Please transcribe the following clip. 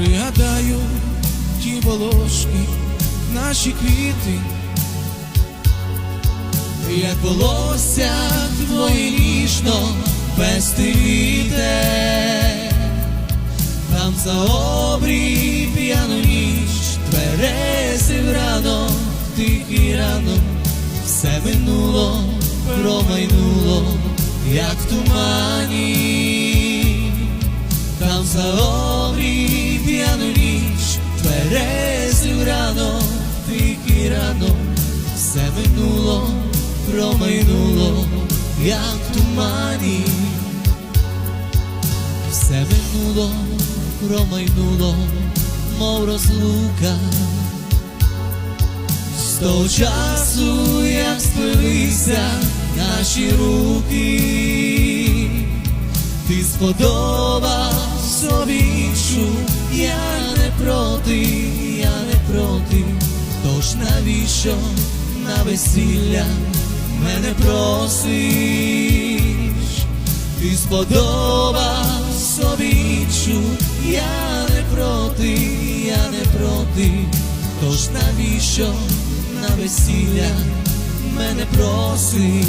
пригадаю ті волошки, наші квіти, як волосся твоє ніжно вітер, там за обрій п'яну ніч, тверезив рано, тихий ранок, все минуло, промайнуло, як в тумані, там за обрій все минуло, промайнуло, мов розлука. З того часу, як сплелися наші руки, ти сподобав собі іншу, я не проти, я не проти, тож навіщо на весілля мене просиш? Ти сподобав іншу, я не проти, я не проти, тож навіщо на весілля мене просиш?